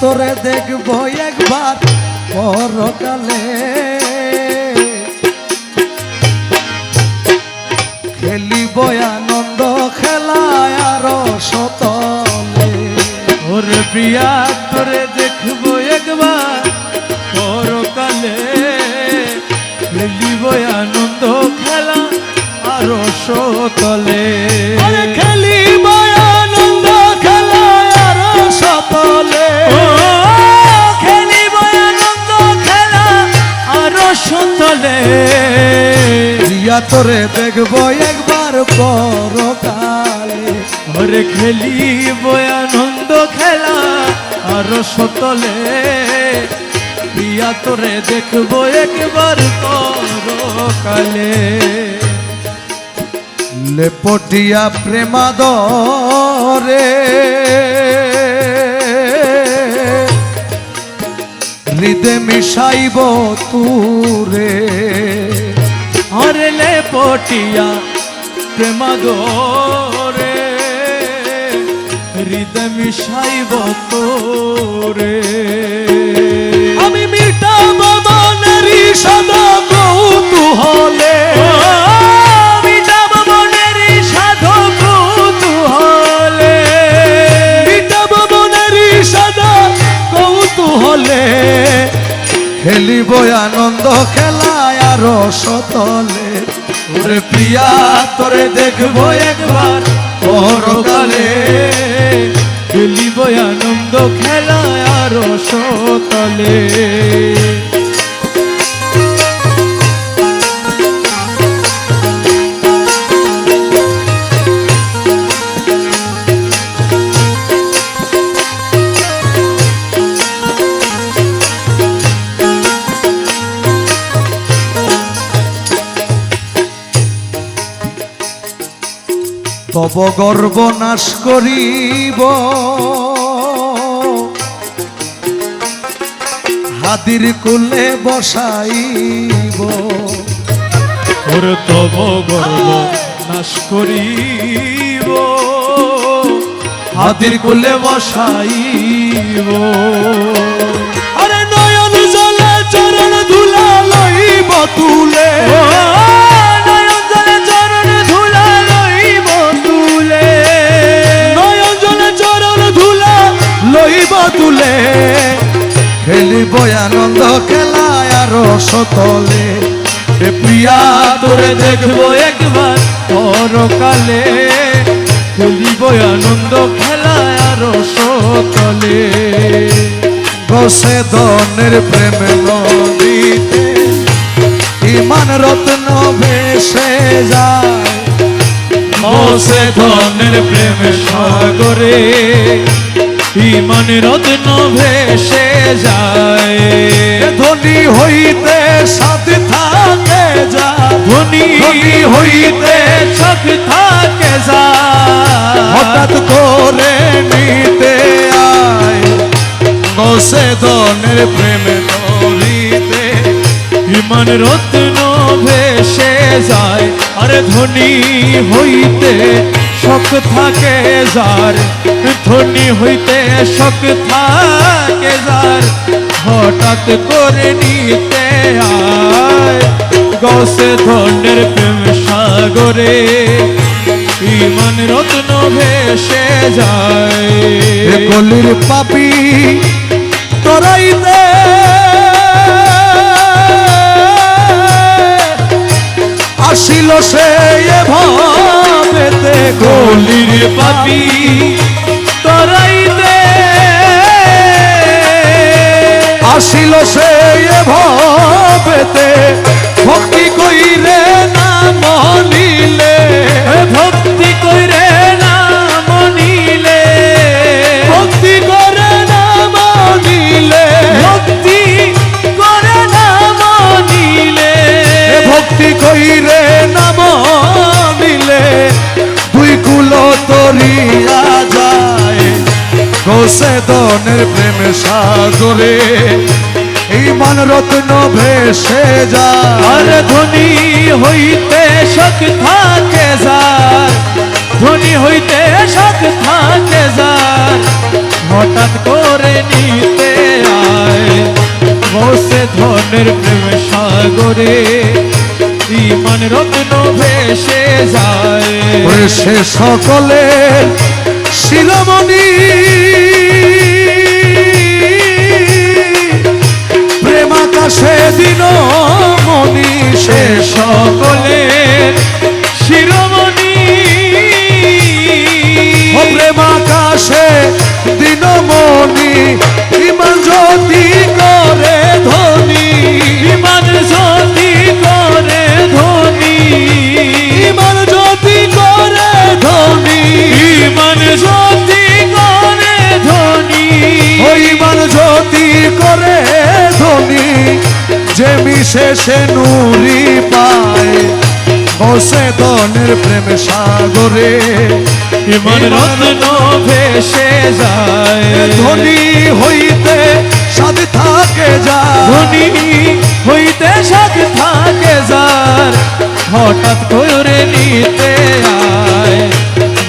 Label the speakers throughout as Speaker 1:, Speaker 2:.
Speaker 1: তোরে দেখব একবার পরকালে। খেলিব আনন্দ খেলায় আর সতলে
Speaker 2: ওর বিয়া তোরে
Speaker 1: প্রিয়া তোরে দেখব একবার পরকালে।
Speaker 2: ওরে খেলিব আনন্দ খেলা আর সতলে। প্রিয়া তোরে দেখব একবার পরকালে।
Speaker 1: লেপটিয়া প্রেমাদরে। হৃদে মিশাইব তুরে।
Speaker 2: হরলে পটিয়া প্রেমাদরে হৃদয় মিশাইব তোরে।
Speaker 1: আমি মিটাব মনেরই সদা কৌতূহলে।
Speaker 2: মিটাব মনের সাধু কৌতূহলে।
Speaker 1: মিটাব মনেরই সদা কৌতূহলে। খেলিব আনন্দ খেলায় আর সতলে ওরে প্রিয়া তোরে দেখব একবার। পরকালে
Speaker 2: খেলিব আনন্দ খেলায় আরও
Speaker 1: তব গর্ব নাশ করিব। হাদির কুলে বসাইব।
Speaker 2: ওর তব গর্ব নাশ করিব। হাতির কুলে বসাইব।
Speaker 1: আরে নয়ন জলে চরণ ধুলা লইব তুলে। আনন্দ খেলায় আর সতলে
Speaker 2: প্রিয়া, তোরে দেখব একবার, পরকালে। খেলিব আনন্দ খেলায় আরও সতলে
Speaker 1: বসে দনের প্রেম নদীতে, ইমান রত্ন ভেসে যায়।
Speaker 2: মসে ধনের প্রেম সাগরে ইমান রত্ন ভেসে যায়।
Speaker 1: ধনী হইতে সাথে থাকে যা।
Speaker 2: ধনী হইতে সখ থাকে যায়
Speaker 1: হঠাৎ করে নিতে আয়। বসে দনের প্রেম নদীতে।
Speaker 2: ইমান রত্ন ভেসে যায়। আরে ধনী হইতে শখ থাকে যার, ধনী হইতে শখ থাকে যার। হঠাৎ করে নিতে আয়, গসে ধনের প্রেম সাগরে, ইমান রত্ন ভেসে যায়।
Speaker 1: এ গলির পাপি, তোরাইতে। আসিল সে এ ভাবেতে
Speaker 2: গলির পাপি তরাইতে।
Speaker 1: আসিল সে ভাবেতে ভক্তি কইরে না মনিলে গোসে দনের প্রেম সাগরে ইমান রত্ন ভেসে যায়।
Speaker 2: আর ধনী হইতে শখ থাকে যার ধনী হইতে শখ থাকে যার। হঠাৎ করে নিতে আয় বসে ধনের প্রেম সাগরে ইমান রত্ন ভেসে যায়।
Speaker 1: সে সকলের শিরোমণি প্রেম আকাশে দিন মনি সে
Speaker 2: সকলে শিরোমণি।
Speaker 1: ও প্রেম সে নুরি পায় বসে দনের প্রেম সাগরে।
Speaker 2: ইমান রত্ন ভেসে যায়।
Speaker 1: ধনী হইতে সাদ থাকে যা
Speaker 2: ধনী হইতে সাথ থাকে যার। হঠাৎ করে নিতে আয়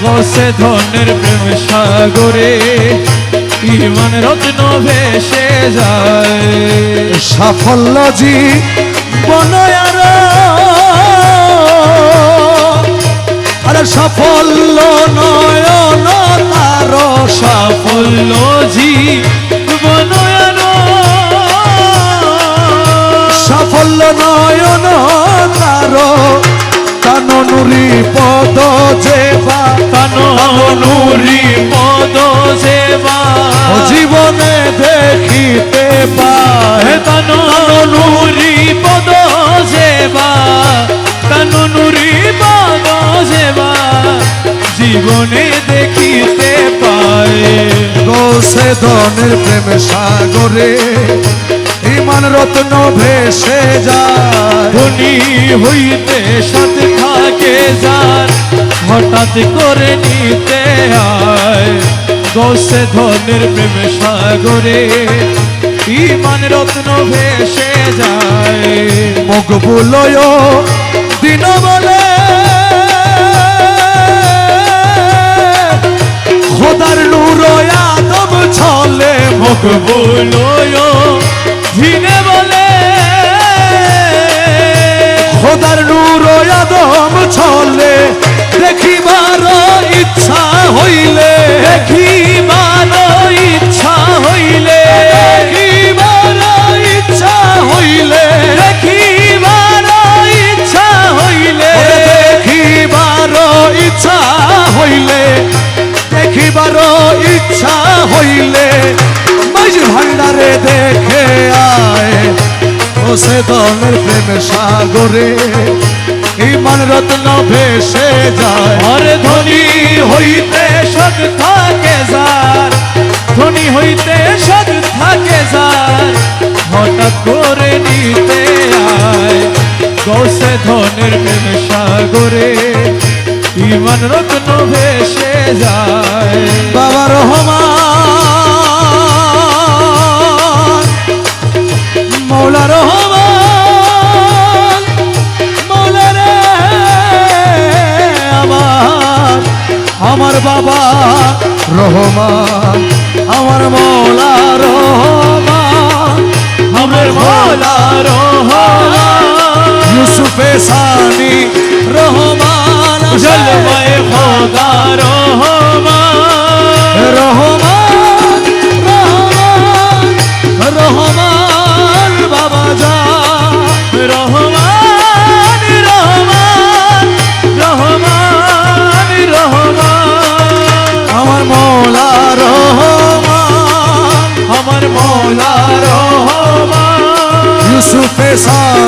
Speaker 2: বসে ধনের প্রেম সাগরে। ইমান রত্ন ভেসে যায়।
Speaker 1: সাফল্য জি বনয়ার আরে সাফল্য নয়ন তার
Speaker 2: সাফল্য জি বনয়ন
Speaker 1: সাফল্য নয়ন তার কাননুরি পদ যেবা
Speaker 2: তানুরি পদ সেবা।
Speaker 1: জীবনে দেখিতে পায়।
Speaker 2: তানুরি পদ সেবা তানুরি পদ সেবা। জীবনে দেখিতে পায়।
Speaker 1: গোসে দনের প্রেম সাগরে ইমান রত্ন ভেসে যায়।
Speaker 2: ধনী হইতে সাথে থাকে যার হঠাৎ করে নিতে আয় দোষে ধনের প্রেম সাগরে ইমান রত্ন ভেসে যায়।
Speaker 1: মকবুলয় দিন বলে, খোদার নূর আদম ছলে
Speaker 2: মুখ বলো
Speaker 1: ও সে দলের প্রেম সাগরে। ইমান রত্ন ভেসে যায়।
Speaker 2: আরে ধনী হইতে সৎ থাকে যার। ধনী হইতে সৎ থাকে যার। হঠাৎ করে নিতে আয়। গৌসে ধনের প্রেম সাগরে। ইমান রত্ন ভেসে যায়।
Speaker 1: বাবা রহমান আমার মৌলা রহমান
Speaker 2: আমার মৌলা রহমান
Speaker 1: ইউসুফে সানি রহমান
Speaker 2: জলবায় খোদা রহমান
Speaker 1: আমার